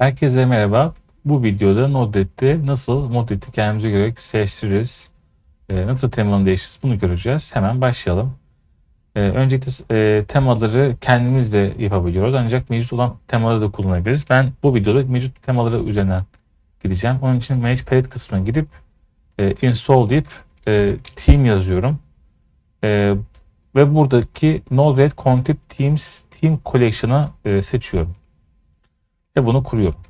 Herkese merhaba. Bu videoda Node.js'te nasıl Node.js'i kendimize göre seçtiririz, e, nasıl temalarını değiştiririz bunu göreceğiz. Hemen başlayalım. E, öncelikle e, temaları kendimiz de yapabiliyoruz ancak mevcut olan temaları da kullanabiliriz. Ben bu videoda mevcut temaları üzerinden gideceğim. Onun için Manage Palette kısmına girip e, Install deyip e, Team yazıyorum. Ve buradaki Node.js Content Teams Team Collection'ı seçiyorum ve bunu kuruyorum.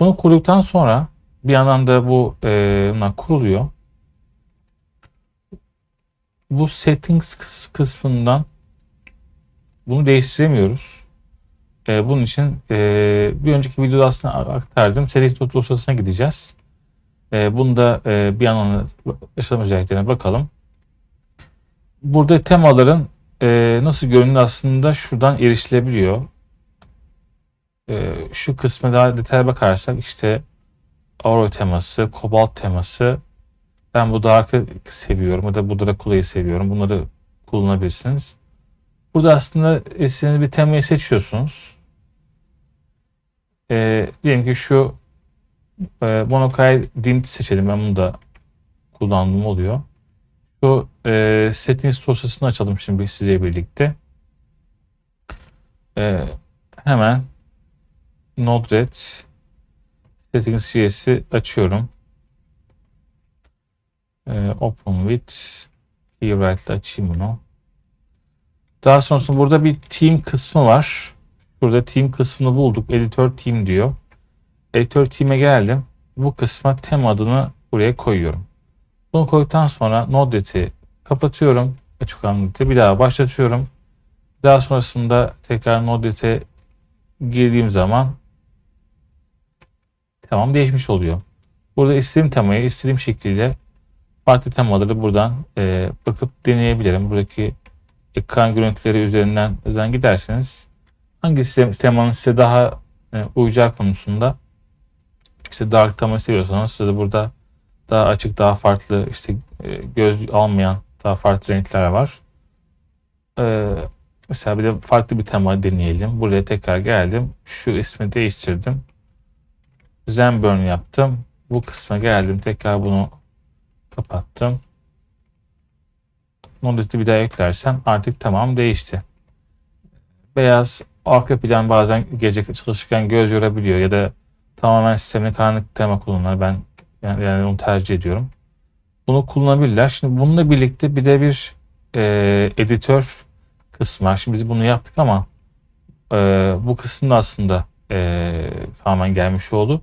Bunu kurduktan sonra bir yandan da bu e, kuruluyor. Bu settings kıs- kısmından bunu değiştiremiyoruz. E, bunun için e, bir önceki videoda aslında aktardım. Settings dosyasına gideceğiz. E, bunu da e, bir yandan yaşam özelliklerine bakalım. Burada temaların e, nasıl göründüğü aslında şuradan erişilebiliyor e, şu kısmı daha detaya bakarsak işte Auro teması, Kobalt teması ben bu Dark'ı seviyorum ya da bu Dracula'yı seviyorum. Bunları kullanabilirsiniz. Burada aslında istediğiniz bir temayı seçiyorsunuz. E, diyelim ki şu e, Monokai Dint seçelim. Ben bunu da kullandığım oluyor. Şu e, settings dosyasını açalım şimdi size birlikte. E, hemen Node-RED settings CS'i açıyorum. Ee, open with Playwright ile açayım bunu. Daha sonrasında burada bir team kısmı var. Burada team kısmını bulduk. Editor team diyor. Editor team'e geldim. Bu kısma tem adını buraya koyuyorum. Bunu koyduktan sonra Node.jet'i kapatıyorum. Açık anlatı bir daha başlatıyorum. Daha sonrasında tekrar Node.jet'e girdiğim zaman tamam değişmiş oluyor. Burada istediğim temayı istediğim şekliyle farklı temaları buradan e, bakıp deneyebilirim. Buradaki ekran görüntüleri üzerinden üzerinden giderseniz hangi temanın size daha e, uyacağı konusunda işte dark tema seviyorsanız size burada daha açık daha farklı işte e, göz almayan daha farklı renkler var. E, mesela bir de farklı bir tema deneyelim. Buraya tekrar geldim. Şu ismi değiştirdim. Zenburn yaptım. Bu kısma geldim. Tekrar bunu kapattım. Modülü bir daha eklersem artık tamam değişti. Beyaz arka plan bazen gece çalışırken göz yorabiliyor ya da tamamen sistemde karanlık tema kullanılır. Ben yani, yani onu tercih ediyorum. Bunu kullanabilirler. Şimdi bununla birlikte bir de bir e, editör kısmı var. Şimdi biz bunu yaptık ama e, bu kısımda aslında e, tamamen gelmiş oldu.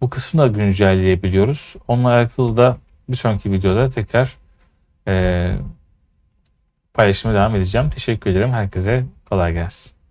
Bu kısmı da güncelleyebiliyoruz. Onunla alakalı da bir sonraki videoda tekrar e, paylaşıma devam edeceğim. Teşekkür ederim. Herkese kolay gelsin.